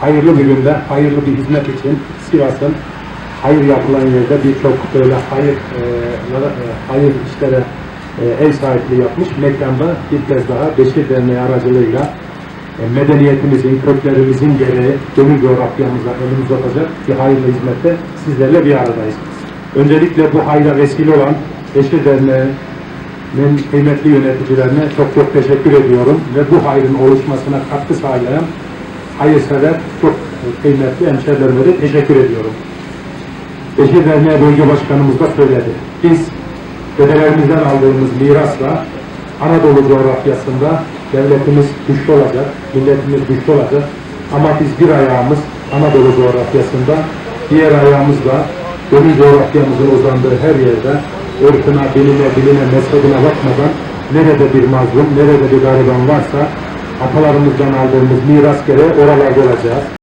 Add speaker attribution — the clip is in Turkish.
Speaker 1: hayırlı bir günde, hayırlı bir hizmet için Sivas'ın hayır yapılan yerde birçok böyle hayır e, e, hayır işlere e, ev sahipliği yapmış mekanda bir kez daha Beşir Derneği aracılığıyla e, medeniyetimizin, köklerimizin gereği gönül coğrafyamıza elimiz uzatacak bir hayırlı hizmette sizlerle bir aradayız. Öncelikle bu hayra vesile olan Beşir Derneği'nin kıymetli yöneticilerine çok çok teşekkür ediyorum ve bu hayrın oluşmasına katkı sağlayan hayırsever çok kıymetli hemşerilerime de teşekkür ediyorum. Beşir Derneği Bölge Başkanımız da söyledi. Biz dedelerimizden aldığımız mirasla Anadolu coğrafyasında devletimiz güçlü olacak, milletimiz güçlü olacak. Ama biz bir ayağımız Anadolu coğrafyasında, diğer ayağımız da gönül coğrafyamızın uzandığı her yerde ırkına, diline, diline, mezhebine bakmadan nerede bir mazlum, nerede bir gariban varsa atalarımızdan aldığımız miras gereği oralarda olacağız.